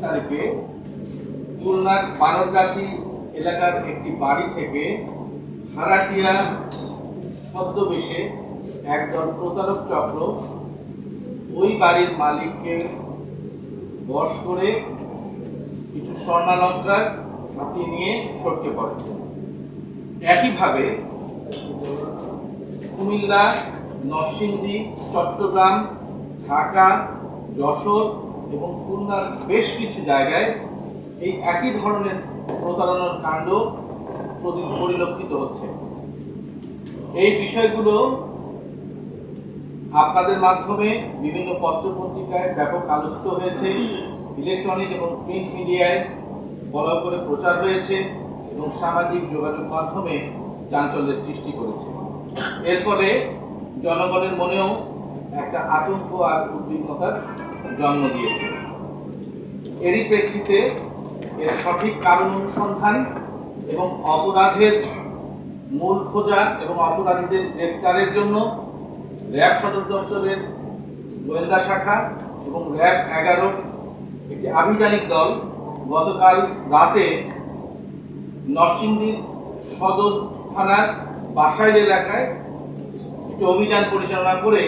তারিখে খুলনার বানরগাতি এলাকার একটি বাড়ি থেকে হারাটিয়া ছদ্মবেশে একদল প্রতারক চক্র ওই বাড়ির মালিককে বশ করে কিছু স্বর্ণালঙ্কার হাতি নিয়ে সটকে পড়ে একইভাবে কুমিল্লা, নরসিংদী, চট্টগ্রাম, ঢাকা, যশোর এবং খুলনার বেশ কিছু জায়গায় এই একই ধরনের প্রতারণার কাণ্ড পরিলক্ষিত হচ্ছে। এই বিষয়গুলো আপনাদের মাধ্যমে বিভিন্ন পত্রপত্রিকায় ব্যাপক আলোচিত হয়েছে ইলেকট্রনিক এবং প্রিন্ট মিডিয়ায় ফলো করে প্রচার হয়েছে এবং সামাজিক যোগাযোগ মাধ্যমে চাঞ্চল্যের সৃষ্টি করেছে। এর ফলে জনগণের মনেও একটা আতঙ্ক আর উদ্বিগ্নতার জন্ম দিয়েছে। এরই প্রেক্ষিতে এর সঠিক কারণ অনুসন্ধান এবং অপরাধের মূল খোঁজা এবং অপরাধীদের গ্রেফতারের জন্য র্যাব সদর দপ্তরের গোয়েন্দা শাখা এবং র্যাব এগারোর একটি আভিযানিক দল গতকাল রাতে নরসিংদীর সদর থানার বাসাইল এলাকায় একটি অভিযান পরিচালনা করে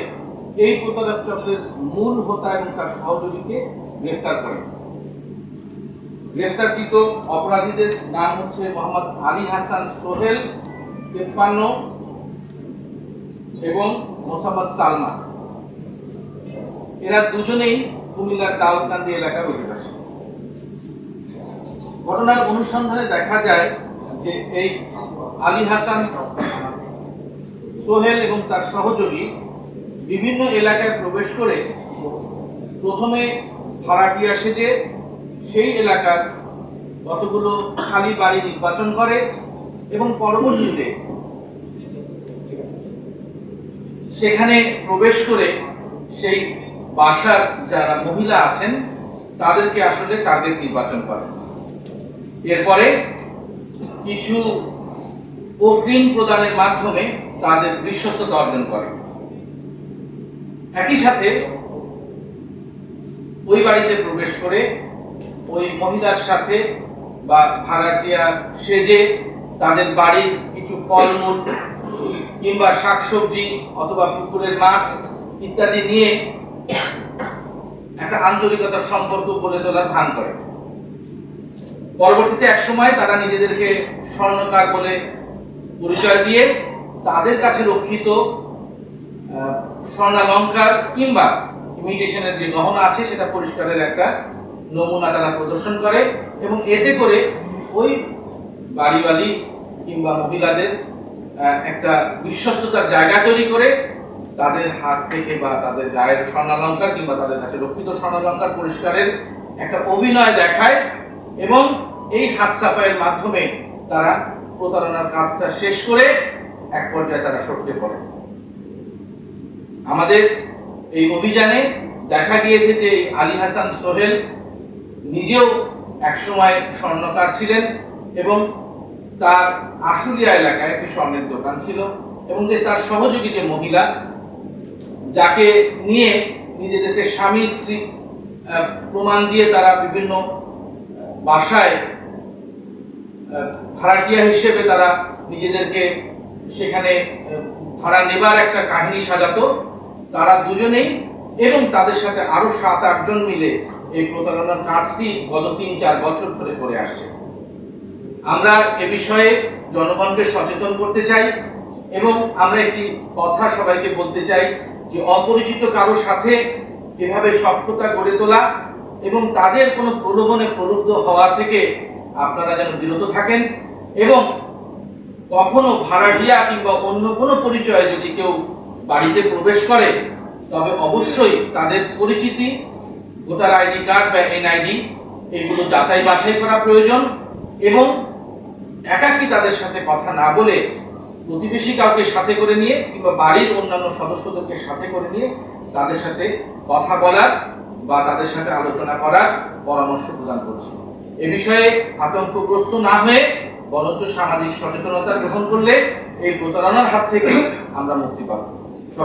এই প্রতারক চক্রের মূল হোতা এবং তার সহযোগীকে গ্রেফতার করে। গ্রেফতারকৃত অপরাধীদের নাম হচ্ছে মোহাম্মদ আলী হাসান সোহেল, তেপ্পান্ন, এবং মোসাম্মদ সালমা। এরা দুজনেই কুমিল্লার দাউদকান্দি এলাকার অধিবাসী। ঘটনার অনুসন্ধানে দেখা যায় যে এই আলী হাসান সোহেল এবং তার সহযোগী বিভিন্ন এলাকায় প্রবেশ করে প্রথমে ভাড়াটিয়া সেজে সেই এলাকার কতগুলো খালি বাড়ি নির্বাচন করে এবং পরবর্তীতে সেখানে প্রবেশ করে সেই বাসার যারা মহিলা আছেন, তাদেরকে আসলে টার্গেট নির্বাচন করে। এরপরে কিছু অগ্রিম প্রদানের মাধ্যমে তাদের বিশ্বস্ততা অর্জন করে। একই সাথে ওই বাড়িতে প্রবেশ করে ওই মহিলার সাথে বা ভাড়াটিয়া সেজে তাদের বাড়ির কিছু ফলমূল কিংবা শাকসবজি অথবা পুকুরের মাছ ইত্যাদি নিয়ে একটা আন্তরিকতার সম্পর্ক গড়ে তোলার ভান করে। পরবর্তীতে এক সময় তারা নিজেদেরকে স্বর্ণকার বলে পরিচয় দিয়ে তাদের কাছে রক্ষিত স্বর্ণালঙ্কার কিংবা ইমিটেশনের যে গহনা আছে, সেটা পরিষ্কারের একটা নমুনা তারা প্রদর্শন করে এবং এতে করে ওই বাড়িওয়ালি কিংবা মহিলাদের একটা বিশ্বস্ততার জায়গা তৈরি করে তাদের হাত থেকে বা তাদের গায়ের স্বর্ণালঙ্কার কিংবা তাদের কাছে রক্ষিত স্বর্ণালঙ্কার পরিষ্কারের একটা অভিনয় দেখায় এবং এই হাত সাফাইয়ের মাধ্যমে তারা প্রতারণার কাজটা শেষ করে এক পর্যায়ে তারা সটকে পড়ে। আমাদের এই অভিযানে দেখা গিয়েছে যে আলী হাসান সোহেল নিজেও একসময় স্বর্ণকার ছিলেন এবং তার আশুলিয়া এলাকায় একটি স্বর্ণের দোকান ছিল এবং যে তার সহযোগী যে মহিলা, যাকে নিয়ে নিজেদেরকে স্বামী, স্ত্রী প্রমাণ দিয়ে তারা বিভিন্ন বাসায় ভাড়াটিয়া হিসেবে তারা নিজেদেরকে সেখানে ভাড়া নেবার একটা কাহিনী সাজাতো। তারা দুজনেই এবং তাদের সাথে আরও সাত আটজন মিলে এই প্রতারণার কাজটি গত তিন, চার বছর ধরে করে আসছে। আমরা এ বিষয়ে জনগণকে সচেতন করতে চাই এবং আমরা একটি কথা সবাইকে বলতে চাই যে অপরিচিত কারোর সাথে এভাবে সভ্যতা গড়ে তোলা এবং তাদের কোনো প্রলোভনে প্রলুব্ধ হওয়া থেকে আপনারা যেন বিরত থাকেন এবং কখনো ভাড়াটিয়া কিংবা অন্য কোনো পরিচয়ে যদি কেউ বাড়িতে প্রবেশ করে, তবে অবশ্যই তাদের পরিচিতি, ভোটার আইডি কার্ড বা এনআইডি এগুলো যাচাই বাছাই করা প্রয়োজন এবং একাকী তাদের সাথে কথা না বলে প্রতিবেশী কাউকে সাথে করে নিয়ে কিংবা বাড়ির অন্যান্য সদস্যদেরকে সাথে করে নিয়ে তাদের সাথে কথা বলার বা তাদের সাথে আলোচনা করার পরামর্শ প্রদান করছি। এ বিষয়ে আতঙ্কগ্রস্ত না হয়ে বরঞ্চ সামাজিক সচেতনতা গ্রহণ করলে এই প্রতারণার হাত থেকে আমরা মুক্তি পাবো।